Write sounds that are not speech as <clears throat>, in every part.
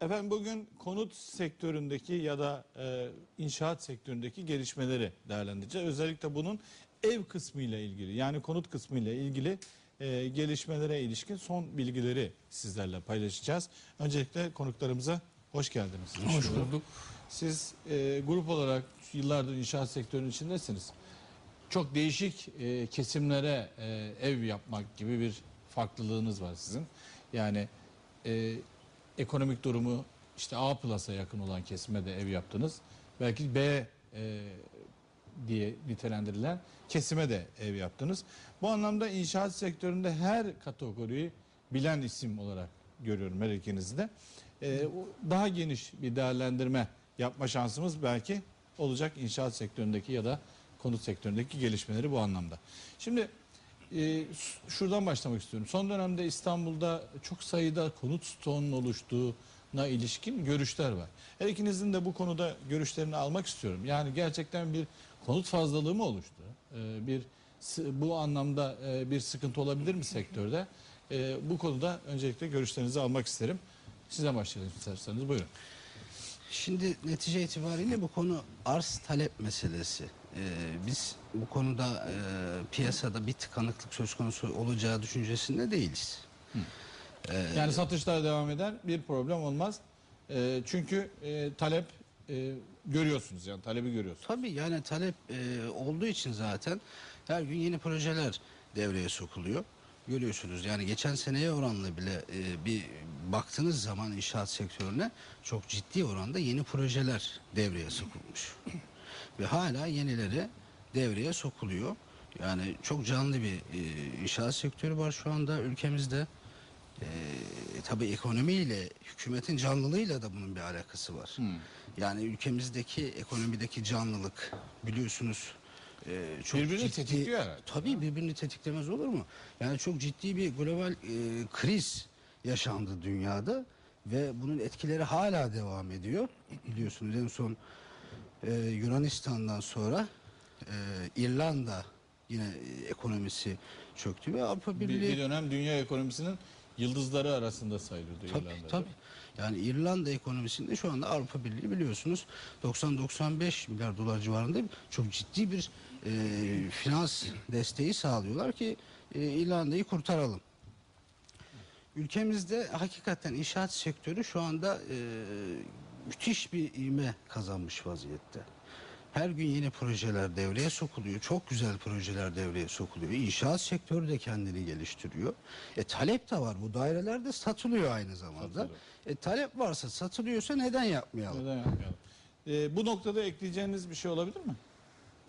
Efendim bugün konut sektöründeki ya da e, inşaat sektöründeki gelişmeleri değerlendireceğiz. Özellikle bunun ev kısmı ile ilgili yani konut kısmı ile ilgili e, gelişmelere ilişkin son bilgileri sizlerle paylaşacağız. Öncelikle konuklarımıza hoş geldiniz. Hoş bulduk. Siz e, grup olarak yıllardır inşaat sektörünün içindesiniz. Çok değişik e, kesimlere e, ev yapmak gibi bir farklılığınız var sizin. Yani e, ekonomik durumu işte A plus'a yakın olan kesime de ev yaptınız. Belki B e, diye nitelendirilen kesime de ev yaptınız. Bu anlamda inşaat sektöründe her kategoriyi bilen isim olarak görüyorum her ikinizi de. E, daha geniş bir değerlendirme yapma şansımız belki olacak inşaat sektöründeki ya da konut sektöründeki gelişmeleri bu anlamda. Şimdi e, şuradan başlamak istiyorum. Son dönemde İstanbul'da çok sayıda konut stoğunun oluştuğuna ilişkin görüşler var. Her ikinizin de bu konuda görüşlerini almak istiyorum. Yani gerçekten bir konut fazlalığı mı oluştu? E, bir bu anlamda e, bir sıkıntı olabilir mi sektörde? E, bu konuda öncelikle görüşlerinizi almak isterim. Size başlayalım isterseniz buyurun. Şimdi netice itibariyle bu konu arz talep meselesi. Ee, biz bu konuda e, piyasada bir tıkanıklık söz konusu olacağı düşüncesinde değiliz. Yani satışlar devam eder bir problem olmaz. E, çünkü e, talep e, görüyorsunuz yani talebi görüyorsunuz. Tabii yani talep e, olduğu için zaten her gün yeni projeler devreye sokuluyor. Görüyorsunuz yani geçen seneye oranla bile e, bir baktığınız zaman inşaat sektörüne çok ciddi oranda yeni projeler devreye sokulmuş. <laughs> Ve hala yenileri devreye sokuluyor. Yani çok canlı bir e, inşaat sektörü var şu anda ülkemizde. E, tabii ekonomiyle, hükümetin canlılığıyla da bunun bir alakası var. Yani ülkemizdeki ekonomideki canlılık biliyorsunuz e, çok Birbirini tetikliyor herhalde. Tabii birbirini tetiklemez olur mu? Yani çok ciddi bir global e, kriz yaşandı dünyada ve bunun etkileri hala devam ediyor. Biliyorsunuz en son e, Yunanistan'dan sonra e, İrlanda yine ekonomisi çöktü ve Avrupa Bir, Birliği bir dönem dünya ekonomisinin yıldızları arasında sayılıyordu Tabii İrlanda. tabii. Yani İrlanda ekonomisinde şu anda Avrupa Birliği biliyorsunuz 90-95 milyar dolar civarında çok ciddi bir e, finans desteği sağlıyorlar ki e, İrlanda'yı kurtaralım. Ülkemizde hakikaten inşaat sektörü şu anda e, müthiş bir ivme kazanmış vaziyette. Her gün yeni projeler devreye sokuluyor. Çok güzel projeler devreye sokuluyor. İnşaat sektörü de kendini geliştiriyor. E talep de var. Bu daireler de satılıyor aynı zamanda. Satılıyor. E talep varsa satılıyorsa neden yapmayalım? Neden yapmayalım? Ee, bu noktada ekleyeceğiniz bir şey olabilir mi?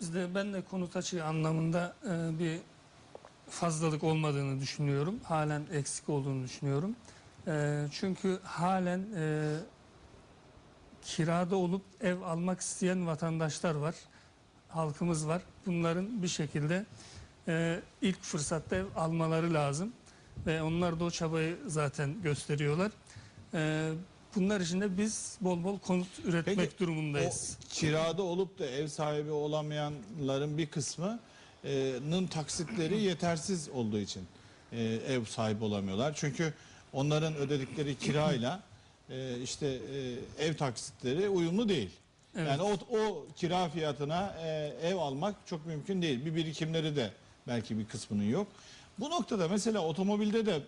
Bizde ben de konut açığı anlamında e, bir fazlalık olmadığını düşünüyorum. Halen eksik olduğunu düşünüyorum. E, çünkü halen e, kirada olup ev almak isteyen vatandaşlar var. Halkımız var. Bunların bir şekilde e, ilk fırsatta ev almaları lazım. Ve onlar da o çabayı zaten gösteriyorlar. E, bunlar için de biz bol bol konut üretmek Peki, durumundayız. O kirada olup da ev sahibi olamayanların bir kısmının taksitleri <clears throat> yetersiz olduğu için e, ev sahibi olamıyorlar. Çünkü onların ödedikleri kirayla <clears throat> e, işte e, ev taksitleri uyumlu değil. Evet. Yani o, o kira fiyatına e, ev almak çok mümkün değil. Bir birikimleri de belki bir kısmının yok. Bu noktada mesela otomobilde de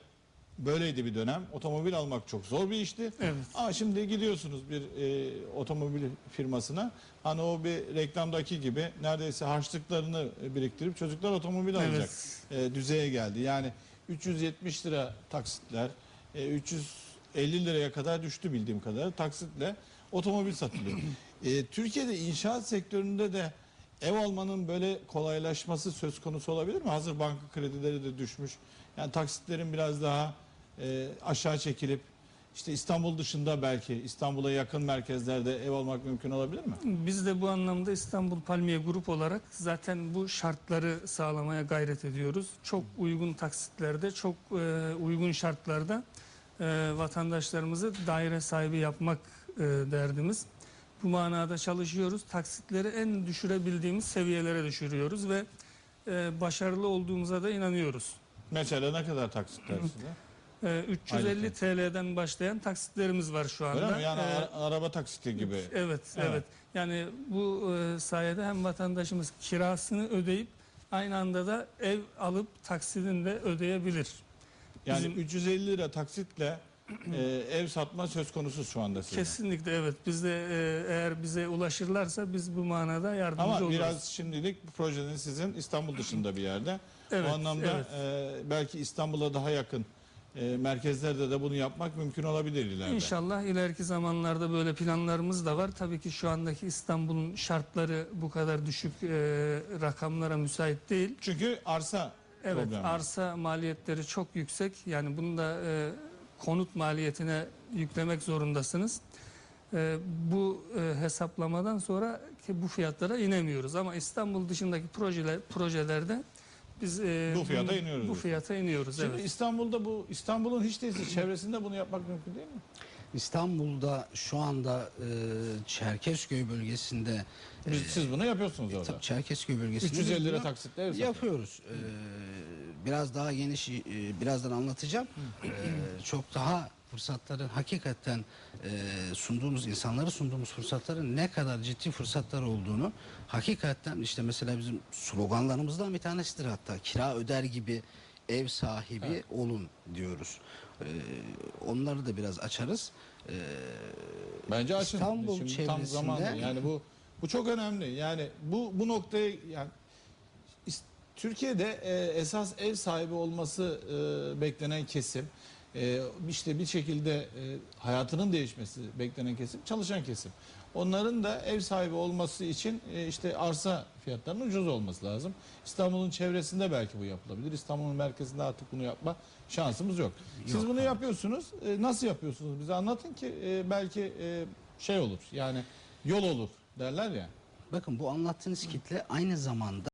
böyleydi bir dönem. Otomobil almak çok zor bir işti. Evet. Ama şimdi gidiyorsunuz bir e, otomobil firmasına. Hani o bir reklamdaki gibi neredeyse harçlıklarını biriktirip çocuklar otomobil Evet. alacak e, düzeye geldi. Yani 370 lira taksitler, e, 350 liraya kadar düştü bildiğim kadarıyla taksitle otomobil satılıyor. <clears throat> E, Türkiye'de inşaat sektöründe de ev almanın böyle kolaylaşması söz konusu olabilir mi? Hazır banka kredileri de düşmüş. Yani taksitlerin biraz daha e, aşağı çekilip işte İstanbul dışında belki İstanbul'a yakın merkezlerde ev almak mümkün olabilir mi? Biz de bu anlamda İstanbul Palmiye Grup olarak zaten bu şartları sağlamaya gayret ediyoruz. Çok uygun taksitlerde, çok e, uygun şartlarda e, vatandaşlarımızı daire sahibi yapmak e, derdimiz. Bu manada çalışıyoruz. Taksitleri en düşürebildiğimiz seviyelere düşürüyoruz ve e, başarılı olduğumuza da inanıyoruz. Mesela ne kadar taksitler size? E, 350 Aylık. TL'den başlayan taksitlerimiz var şu anda. Öyle mi? Yani E, ara- araba taksiti gibi. Evet, evet, Evet. Yani bu e, sayede hem vatandaşımız kirasını ödeyip aynı anda da ev alıp taksidini de ödeyebilir. Yani Bizim- 350 lira taksitle e, ev satma söz konusu şu anda sizde. Kesinlikle evet. Biz de e, eğer bize ulaşırlarsa biz bu manada yardımcı Ama oluruz. biraz şimdilik bu projenin sizin İstanbul dışında bir yerde. evet, o anlamda evet. e, belki İstanbul'a daha yakın e, merkezlerde de bunu yapmak mümkün olabilir ileride. İnşallah ileriki zamanlarda böyle planlarımız da var. Tabii ki şu andaki İstanbul'un şartları bu kadar düşük e, rakamlara müsait değil. Çünkü arsa Evet, problemi. arsa maliyetleri çok yüksek. Yani bunu da e, konut maliyetine yüklemek zorundasınız. E, bu e, hesaplamadan sonra ki bu fiyatlara inemiyoruz. Ama İstanbul dışındaki projeler projelerde biz e, Bu fiyata bunu- iniyoruz Bu fiyata iniyoruz. Şimdi evet. İstanbul'da bu İstanbul'un hiç değilse çevresinde bunu yapmak mümkün değil mi? İstanbul'da şu anda e, Çerkezköy bölgesinde e, Siz bunu yapıyorsunuz orada. tabii Çerkezköy bölgesinde 350 lira taksitle yapıyoruz. E, biraz daha geniş e, birazdan anlatacağım. E, çok daha fırsatların hakikaten e, sunduğumuz insanlara sunduğumuz fırsatların ne kadar ciddi fırsatlar olduğunu hakikaten işte mesela bizim sloganlarımızdan bir tanesidir hatta kira öder gibi ev sahibi olun diyoruz. E, onları da biraz açarız. E, Bence açın. İstanbul Şimdi tam çevresinde- zamanı. Yani bu bu çok önemli. Yani bu bu noktaya yani Türkiye'de e, esas ev sahibi olması e, beklenen kesim e, işte bir şekilde e, hayatının değişmesi beklenen kesim çalışan kesim. Onların da ev sahibi olması için e, işte arsa fiyatlarının ucuz olması lazım. İstanbul'un çevresinde belki bu yapılabilir. İstanbul'un merkezinde artık bunu yapma şansımız yok. Siz Yok, bunu evet. yapıyorsunuz. E, nasıl yapıyorsunuz? Bize anlatın ki e, belki e, şey olur. Yani yol olur derler ya. bakın bu anlattığınız kitle aynı zamanda